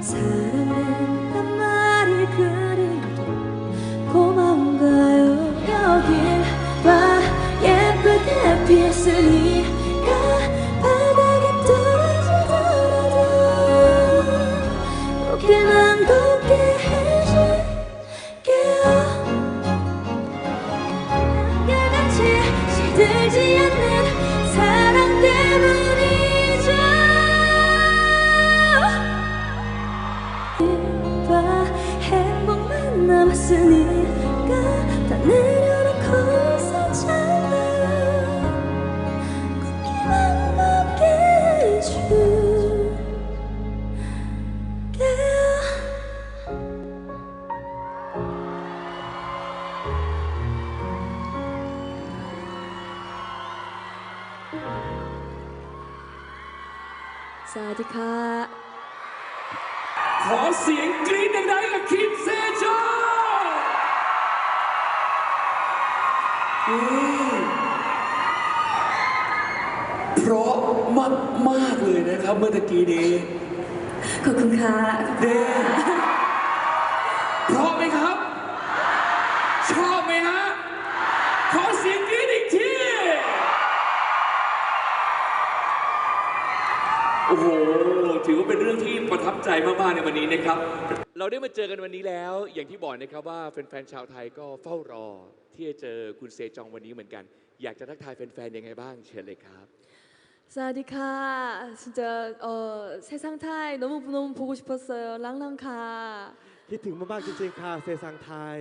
사랑한 남았으니까 다 내려놓고 있었잖아 걷기만 걷게 해줄게요 사디카 ขอเสียงกรี๊ดดังๆกับคิมเซจออื เพราะมากมากเลยนะครับ เมื่อกี้นี้ขอบคุณค่ะเดเพราะไหมครับ ชอบไหมฮะ ขอเสียงกรี๊ดอีกที โอ้โห ถือว่าเป็นเรื่องที่ประทับใจมาก ๆ ในวันนี้นะครับ เราได้มาเจอกันวันนี้แล้ว อย่างที่บอกนะครับว่าแฟนๆชาวไทยก็เฝ้ารอ ที่จะเจอคุณเซจองวันนี้เหมือนกัน อยากจะทักทายแฟน ๆ ยังไงบ้าง เชิญเลยครับ 사디카 진짜 어, 세상 타이 너무 너무 보고 싶었어요 랑랑카 คิดถึงมากๆจริงๆค่ะเซซังไทย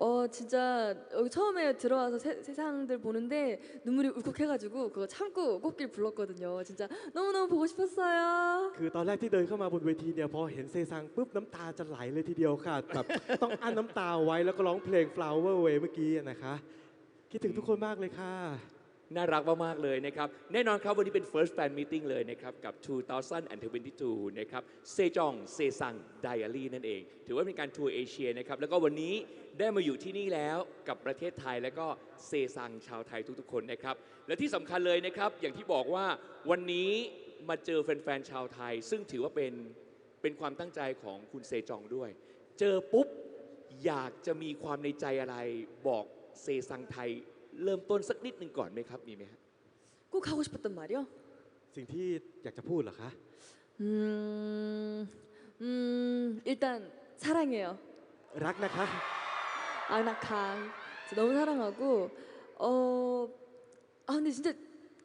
어 진짜 여기 처음에 들어와서 세, 세상들 보는데 눈물이 울컥해가지고 그거 참고 꽃길 불렀거든요 진짜 너무너무 보고 싶었어요 คือตอนแรกที่เดินเข้ามาบนเวทีเนี่ยพอเห็นเซซังปุ๊บน้ำตาจะไหลเลยทีเดียวค่ะแบบ ต้องอั้นน้ำตาไว้แล้วก็ร้องเพลง flower way เมื่อกี้นะคะ คิดถึงทุกคนมากเลยค่ะ น่ารักมากๆเลยนะครับ แน่นอนครับวันนี้เป็น first fan meeting เลยนะครับ กับ 2022 นะครับเซจองเซซังไดอารี่นั่นเอง ถือว่าเป็นการทัวร์เอเชียนะครับ แล้วก็วันนี้ได้มาอยู่ที่นี่แล้วกับประเทศไทยแล้วก็เซซังชาวไทยทุกๆ คนนะครับ และที่สำคัญเลยนะครับ อย่างที่บอกว่าวันนี้มาเจอแฟนๆชาวไทย ซึ่งถือว่าเป็นเป็นความตั้งใจของคุณเซจองด้วย เจอปุ๊บอยากจะมีความในใจอะไรบอกเซซังไทย เริ่มต้นสักนิดหนึ่งก่อนไหมครับ มีไหมฮะ 꼭 하고 싶었단 말이요 สิ่งที่อยากจะพูดเหรอคะ 음, 음 일단 사랑해요 รักนะคะ 아나카 진짜 너무 사랑하고 어, 아 근데 진짜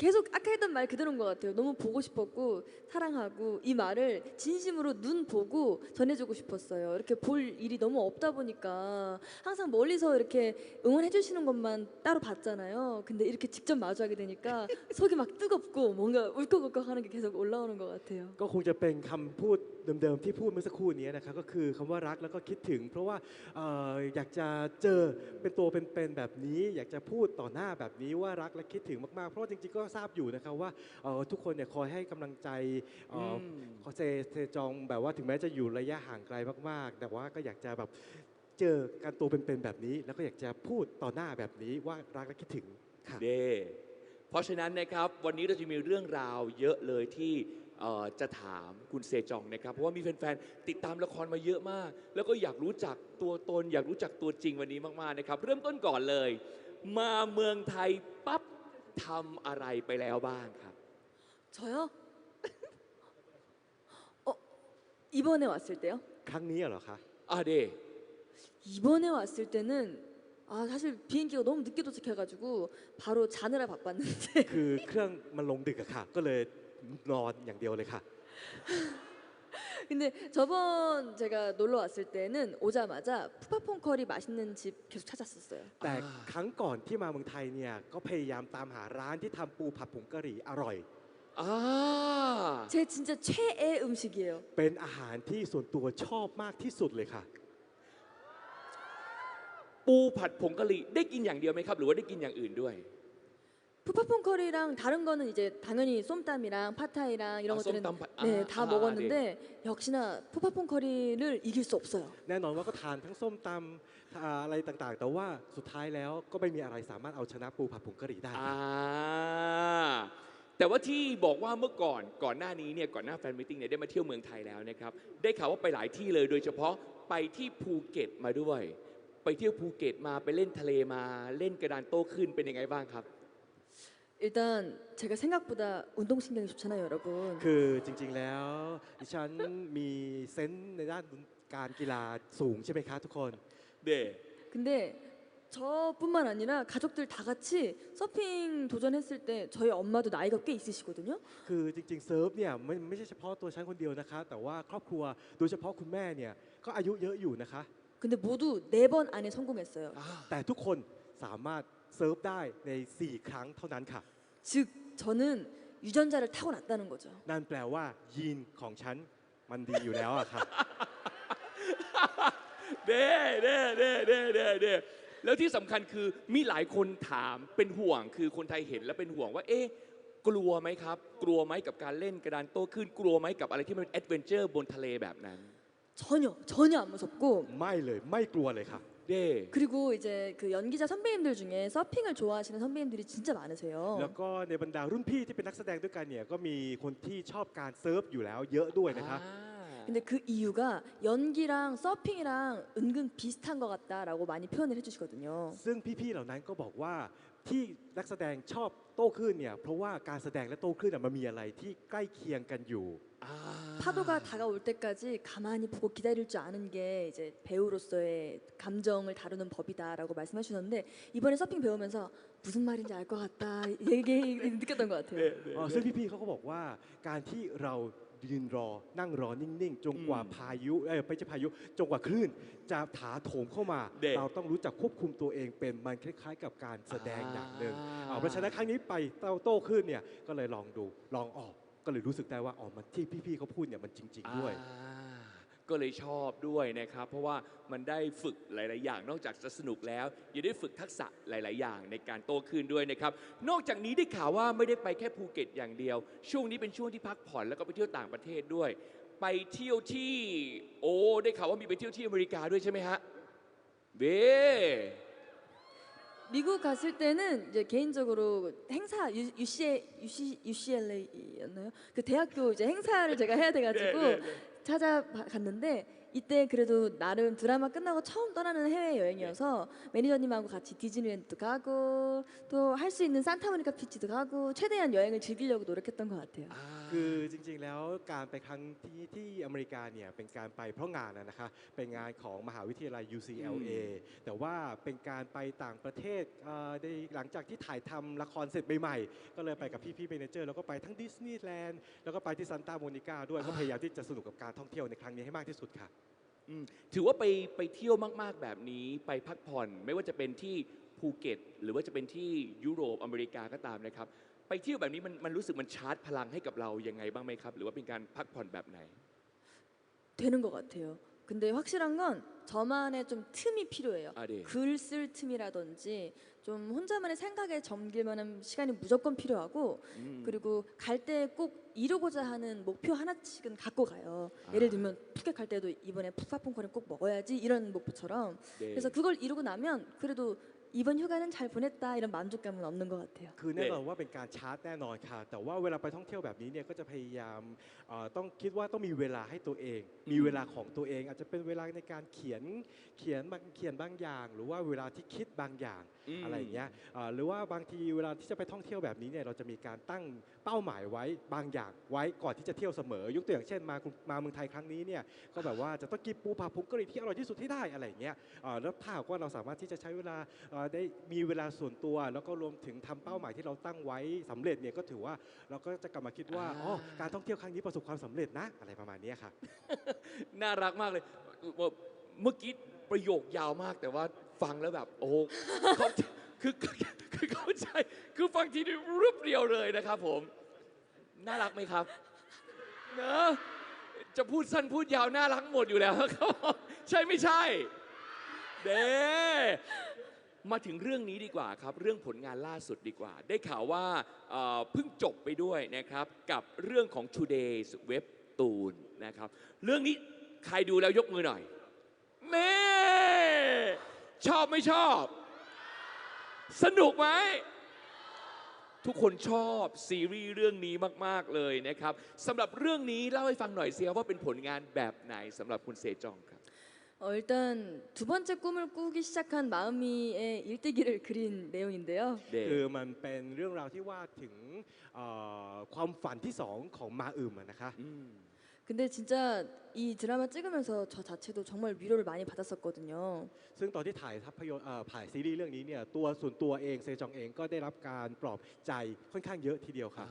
계속 아까 했던 말 그대로인 것 같아요. 너무 보고 싶었고 사랑하고 이 말을 진심으로 눈 보고 전해주고 싶었어요. 이렇게 볼 일이 너무 없다 보니까 항상 멀리서 이렇게 응원해 주시는 것만 따로 봤잖아요. 근데 이렇게 직접 마주하게 되니까 속이 막 뜨겁고 뭔가 울컥울컥하는 게 계속 올라오는 것 같아요. ก็คงจะเป็นคำพูดเดิมๆที่พูดเมื่อสักครู่นี้นะครับก็คือคำว่ารักแล้วก็คิดถึง เพราะว่าเอ่ออยากจะเจอเป็นตัวเป็นๆแบบนี้ อยากจะพูดต่อหน้าแบบนี้ว่ารักและคิดถึงมากๆ เพราะว่าจริงๆก็ ทราบอยู่นะครับว่าเอ่อทุกคนเนี่ยคอยให้กำลังใจเอ่ออม ขอเซเซจองแบบว่าถึงแม้จะอยู่ระยะห่างไกลมากๆ แต่ว่าก็อยากจะแบบเจอกันตัวเป็นๆแบบนี้ แล้วก็อยากจะพูดต่อหน้าแบบนี้ว่ารักและคิดถึงค่ะ เด้เพราะฉะนั้นนะครับวันนี้เราจะมีเรื่องราวเยอะเลยที่เอ่อจะถามคุณเซจองนะครับ เพราะว่ามีแฟนๆติดตามละครมาเยอะมาก แล้วก็อยากรู้จักตัวตน อยากรู้จักตัวจริงวันนี้มากๆนะครับ เริ่มต้นก่อนเลย มาเมืองไทยปั๊บ ทำอะไรไปแล้วบ้างครับ 저요? 어 이번에 왔을 때요? ครั้งนี้เหรอคะ อ่าเด 이번에 왔을 때는 아 사실 비행기가 너무 늦게 도착해가지고 바로 자느라 바빴는데 คือเครื่องมันลงดึกอะค่ะ ก็เลยนอนอย่างเดียวเลยค่ะ 근데 저번 제가 놀러 왔을 때는 오자마자 푸파퐁 커리 맛있는 집 계속 찾았었어요. แต่ครั้งก่อนที่มาเมืองไทยเนี่ยก็พยายามตามหาร้านที่ทำปูผัดผงกะหรี่อร่อย อ่า 제 진짜 최애 음식이에요. เป็นอาหารที่ส่วนตัวชอบมากที่สุดเลยค่ะ ปูผัดผงกะหรี่ได้กินอย่างเดียวไหมครับ หรือว่าได้กินอย่างอื่นด้วย 푸파퐁 커리랑 다른 거는 이제 당연히 솜땀이랑 파타이랑 이런 아, 것들은 솜땀, 파- 네, 아, 다 아, 먹었는데 역시나 푸파퐁 커리를 이길 수 없어요. แน่นอนว่าก็ทานทั้งส้มตำอ่าอะไรต่างๆ แต่ว่าสุดท้ายแล้วก็ไม่มีอะไรสามารถเอาชนะปูผัดผงกะหรี่ได้ อ่า แต่ว่าที่บอกว่าเมื่อก่อนก่อนหน้านี้เนี่ยก่อนหน้าแฟนมิทติ้งเนี่ยได้มาเที่ยวเมืองไทยแล้วนะครับ ได้ข่าวว่าไปหลายที่เลย โดยเฉพาะไปที่ภูเก็ตมาด้วย ไปเที่ยวภูเก็ตมาไปเล่นทะเลมาเล่นกระดานโต้ขึ้นเป็นยังไงบ้างครับ 일단 제가 생각보다 운동신경이 좋잖아요, 여러분. คือจริงๆแล้วดิฉันมีเซนส์ในด้านการกีฬาสูงใช่ไหมคะทุกคน เด้ 근데 저뿐만 아니라 가족들 다 같이 서핑 도전했을 때 저희 엄마도 나이가 꽤 있으시거든요. คือจริงๆเซิร์ฟเนี่ยไม่ไม่ใช่เฉพาะตัวฉันคนเดียวนะคะ แต่ว่าครอบครัวโดยเฉพาะคุณแม่เนี่ยก็อายุเยอะอยู่นะคะ 근데 모두 네 번 안에 성공했어요. แต่ทุกคนสามารถเซิร์ฟได้ใน 4 ครั้งเท่านั้นค่ะ 즉 저는 유전자를 타고났다는 거죠. นั่นแปลว่ายีนของฉันมันดีอยู่แล้วอะค่ะ เด้เด้เด้เด้เด้เด้แล้วที่สำคัญคือมีหลายคนถามเป็นห่วง คือคนไทยเห็นแล้วเป็นห่วงว่า เอ๊ะ กลัวไหมครับ กลัวไหมกับการเล่นกระดานโต้ขึ้น กลัวไหมกับอะไรที่มันเป็นแอดเวนเจอร์บนทะเลแบบนั้น 전혀 전혀 안 무섭고 ไม่เลยไม่กลัวเลยค่ะ เ ด้ 그리고 이제 그 연기자 선배님들 중에 서핑을 좋아하시는 선배님들이 진짜 แล้ว 많으세요. ก็ในบรรดารุ่นพี่ที่เป็นนักแสดงด้วยกันเนี่ยก็มีคนที่ชอบการเซิร์ฟอยู่แล้วเยอะด้วยนะคะ อ่า 근데 그 이유가 연기랑 서핑이랑 은근 비슷한 것 같다라고 많이 표현을 해주시거든요. ซึ่งพี่ๆเหล่านั้นก็บอกว่า ที่นักแสดงชอบโต้คลื่นเนี่ยเพราะว่าการแสดงและโต้คลื่นอะมันมีอะไรที่ใกล้เคียงกันอยู่ อ่า 파도가 다가올 때까지 가만히 보고 기다릴 줄 아는 게 이제 배우로서의 감정을 다루는 법이다라고 말씀해 주셨는데 이번에 서핑 배우면서 무슨 말인지 알 것 같다 얘기 느꼈던 것 같아요. อ๋อซึ่งพี่ๆเขาก็บอกว่าการที่เรา ยืนรอ นั่งรอนิ่งๆ จนกว่าอืมพายุเอ้ยไม่ใช่พายุ จนกว่าคลื่น จะถาโถมเข้ามา เด็กเราต้องรู้จักควบคุมตัวเองเป็นมันคล้าย ๆ กับการแสดงอย่างหนึ่งอ่าอ่าเพราะฉะนั้นครั้งนี้ไปเต้าโต้คลื่นเนี่ยก็เลยลองดูลองออกก็เลยรู้สึกได้ว่าอ๋อมันที่พี่ๆเขาพูดเนี่ยมันจริง ๆ ด้วย อ่า ก็เลยชอบด้วยนะครับ เพราะว่ามันได้ฝึกหลาย ๆ อย่าง นอกจากจะสนุกแล้ว ยังได้ฝึกทักษะหลาย ๆ อย่างในการโตขึ้นด้วยนะครับ นอกจากนี้ได้ข่าวว่าไม่ได้ไปแค่ภูเก็ตอย่างเดียว ช่วงนี้เป็นช่วงที่พักผ่อนแล้วก็ไปเที่ยวต่างประเทศด้วย ไปเที่ยวที่ โอ้ได้ข่าวว่ามีไปเที่ยวที่อเมริกาด้วยใช่ไหมฮะเบ้ 미국 갔을 때는 이제 개인적으로 행사 U, UC, UC, UCLA였나요? 그 대학교 이제 행사를 제가 해야 돼가지고 네, 네, 네. 찾아갔는데 이때 그래도 나름 드라마 끝나고 처음 떠나는 해외 여행이어서 매니저님하고 같이 디즈니랜드도 가고 또 할 수 있는 산타모니카 피치도 가고 최대한 여행을 즐기려고 노력했던 것 같아요. อ่า คือจริงๆ แล้วการไปครั้งที่ที่อเมริกาเนี่ยเป็นการไปเพราะงานนะนะคะ เป็นงานของมหาวิทยาลัย UCLA แต่ว่าเป็นการไปต่างประเทศเอ่อในหลังจากที่ถ่ายทำละครเสร็จใหม่ๆ ก็เลยไปกับพี่ๆเมเนเจอร์แล้วก็ไปทั้งดิสนีย์แลนด์แล้วก็ไปที่ซันตาโมนิกาด้วย ก็พยายามที่จะสนุกกับการท่องเที่ยวในครั้งนี้ให้มากที่สุดค่ะ อืมถือว่าไปไปเที่ยวมาก ๆ แบบนี้ไปพักผ่อน ไม่ว่าจะเป็นที่ภูเก็ต หรือว่าจะเป็นที่ยุโรปอเมริกาก็ตามนะครับ ไปเที่ยวแบบนี้มันมันรู้สึกมันชาร์จพลังให้กับเรายังไงบ้างไหมครับ หรือว่าเป็นการพักผ่อนแบบไหน 되는 것 같아요. 근데 확실한 건 저만의 좀 틈이 필요해요. 아, 네. 글 쓸 틈이라든지 좀 혼자만의 생각에 잠길 만한 시간이 무조건 필요하고 อืม 그리고 갈 때 꼭 이루고자 하는 목표 하나씩은 갖고 가요. 아. 예를 들면 푸켓 갈 때도 이번에 푸파퐁커를 꼭 먹어야지 이런 목표처럼 네. 그래서 그걸 이루고 나면 그래도 이번 휴가는 잘 보냈다 이런 만족감은 없는 것 같아 요. คือแน่นอนว่าเป็นการชาร์จแน่นอนค่ะ แต่ว่าเวลาไปท่องเที่ยวแบบนี้เนี่ยก็จะพยายามต้องคิดว่าต้องมีเวลาให้ตัวเอง มีเวลาของตัวเอง อาจจะเป็นเวลาในการเขียนเขียนบางเขียนบางอย่าง หรือว่าเวลาที่คิดบางอย่างอะไรเงี้ยหรือว่าบางทีเวลาที่จะไปท่องเที่ยวแบบนี้เนี่ยเราจะมีการตั้ง เป้าหมายไว้บางอย่างไว้ก่อนที่จะเที่ยวเสมอยกตัวอย่างเช่นมามาเมืองไทยครั้งนี้เนี่ยก็แบบว่าจะต้องกินปูผัดผงกะหรี่ที่อร่อยที่สุดที่ได้อะไรอย่างเงี้ยเอ่อแล้วถ้าหากว่าเราสามารถที่จะใช้เวลาเอ่อได้มีเวลาส่วนตัว แล้วก็รวมถึงทำเป้าหมายที่เราตั้งไว้สำเร็จเนี่ยก็ถือว่าเราก็จะกลับมาคิดว่าอ่าอ๋อการท่องเที่ยวครั้งนี้ประสบความสำเร็จนะอะไรประมาณเนี้ยค่ะน่ารักมากเลยเอ่อเมื่อกี้ประโยคยาวมากแต่ว่าฟังแล้วแบบโอ้เขาคือ คือเข้าใจคือฟังทีนี้รูปเดียวเลยนะครับผม น่ารักไหมครับเนอะจะพูดสั้นพูดยาวน่ารักหมดอยู่แล้วครับใช่ไม่ใช่ เด้มาถึงเรื่องนี้ดีกว่าครับ เรื่องผลงานล่าสุดดีกว่า ได้ข่าวว่าเอ่อเพิ่งจบไปด้วยนะครับ กับเรื่องของ Today's Webtoon นะครับ เรื่องนี้ใครดูแล้วยกมือหน่อยเน่ชอบไม่ชอบ สนุกไหมทุกคนชอบซีรีส์เรื่องนี้มาก ๆ เลยนะครับสำหรับเรื่องนี้เล่าให้ฟังหน่อยสิครัว่าเป็นผลงานแบบไหนสำหรับคุณเซจองครับ 어, 일단 두 번째 꿈을 꾸기 시작한 마음이의 일대기를 그린 내용인데 요. คือมันเป็นเรื่องราวที่ว่าถึงเอ่อความฝันที่สองของมาอึมอะนะคะ 음. 근데 진짜 이 드라마 찍으면서 저 자체도 정말 위로를 많이 받았었거든요. ซึ่งตอนที่ถ่ายภาพยนตร์เอ่อถ่ายซีรีส์เรื่องนี้เนี่ยตัวส่วนตัวเองเซจองเองก็ได้รับการปลอบใจค่อนข้างเยอะทีเดียวค่ะ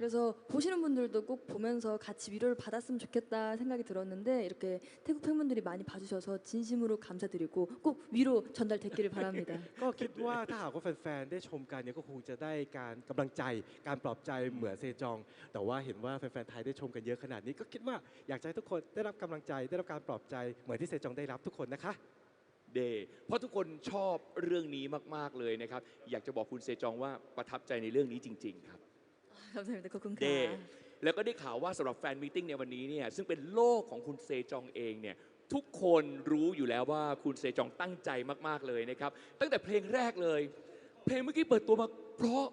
그래서 보시는 분들도 꼭 보면서 같이 위로를 받았으면 좋겠다 생각이 들었는데 이렇게 태국 팬분들이 많이 봐주셔서 진심으로 감사드리고 꼭 위로 전달됐기를 바랍니다. ก็คิดว่าถ้าหากว่าแฟนๆ ได้ชมกันเนี่ยก็คงจะได้การกำลังใจ การปลอบใจเหมือนเซจอง แต่ว่าเห็นว่าแฟนๆ ไทยได้ชมกันเยอะขนาดนี้ ก็คิดว่าอยากจะให้ทุกคนได้รับกำลังใจ ได้รับการปลอบใจเหมือนที่เซจองได้รับทุกคนนะคะ เดเพราะทุกคนชอบเรื่องนี้มาก ๆ เลยนะครับ อยากจะบอกคุณเซจองว่าประทับใจในเรื่องนี้จริง ๆ ครับ 감사합니다. เด 코쿤카. แล้วก็ได้ข่าวว่าสำหรับแฟนมีตติ้งในวันนี้เนี่ยซึ่งเป็นโลกของคุณเซจองเองเนี่ยทุกคนรู้อยู่แล้วว่าคุณเซจองตั้งใจมาก ๆ เลยนะครับ ตั้งแต่เพลงแรกเลย เพลงเมื่อกี้เปิดตัวมาเพราะ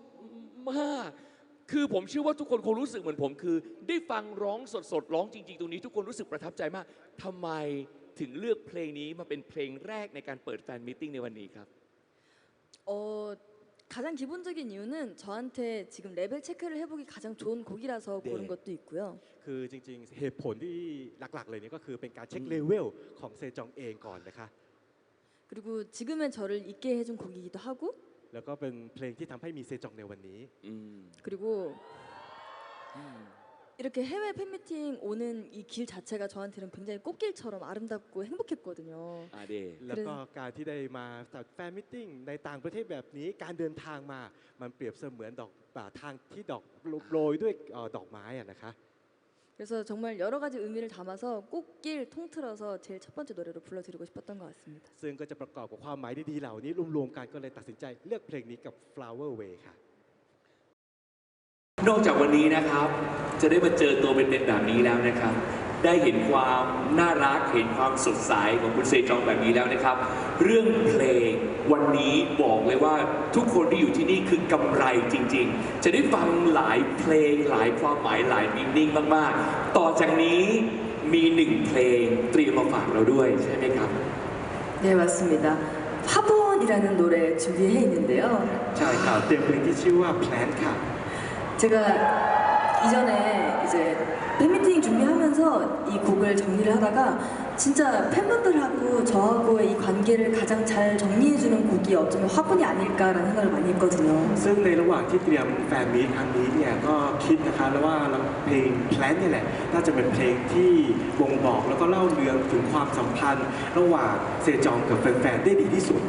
มาก คือผมเชื่อว่าทุกคนคงรู้สึกเหมือนผมคือ ได้ฟังร้องสดๆร้องจริง ๆ ตรงนี้ ทุกคนรู้สึกประทับใจมากทำไมถึงเลือกเพลงนี้มาเป็นเพลงแรกในการเปิดแฟนมีตติ้งในวันนี้ครับ 어, 가장 기본적인 이유는 저한테 지금 레벨 체크를 해보기 가장 좋은 곡이라서 네. 고른 것도 있고요. คือจริงๆ เหตุผลที่หลักๆ เลยเนี่ยก็คือเป็นการเช็ค อืม เลเวลของเซจองเองก่อนนะคะ 그리고 지금의 저를 있게 해준 곡이기도 하고 แล้วก็เป็นเพลงที่ทำให้มีเซจองในวันนี้ อืม 그리고 이렇게 해외 팬미팅 오는 이 길 자체가 저한테는 굉장히 꽃길처럼 아름답고 행복했거든요. อ่าเด แล้วก็การที่ได้มาจัดแฟนมิทติ้งในต่างประเทศแบบนี้การเดินทางมา มันเปรียบเสมือนดอกป่าทางที่ดอกโรยด้วยเอ่อดอกไม้อะนะคะ 그래서 정말 여러 가지 의미를 담아서 꽃길 통틀어서 제일 첫 번째 노래로 불러드리고 싶었던 것 같습니다. ซึ่งก็จะประกอบกับความหมายดีๆเหล่านี้รวมๆกันก็เลยตัดสินใจเลือกเพลงนี้กับ Flower Way ค่ะ นอกจากวันนี้นะครับ จะได้มาเจอตัวเป็นๆแบบนี้แล้วนะครับ ได้เห็นความน่ารักเห็นความสดใสของคุณเซจองแบบนี้แล้วนะครับ เรื่องเพลงวันนี้บอกเลยว่าทุกคนที่อยู่ที่นี่คือกำไรจริง ๆ จะได้ฟังหลายเพลงหลายความหมายหลายมินิ่งมากๆ ต่อจากนี้มีหนึ่งเพลงเตรียมมาฝากเราด้วยใช่ไหมครับ 네 맞습니다. 화분이라는 노래 준비해 있는데요. ใช่ค่ะเตรียมเพล 제가 이전에 이제 팬미팅 준비하면서 이 곡을 정리를 하다가 진짜 팬분들하고 저하고의 이 관계를 가장 잘 정리해주는 곡이 어쩌면 화분이 아닐까라는 생각을 많이 했거든요. ซึ่งในระหว่างที่เตรียมแฟนมีตครั้งนี้เนี่ยก็คิดนะคะแล้วว่าเพลง Plan เนี่ยแหละน่าจะเป็นเพลงที่บ่งบอกแล้วก็เล่าเรื่องถึงความสัมพันธ์ ระหว่างเซจองกับแฟนๆได้ดีที่สุด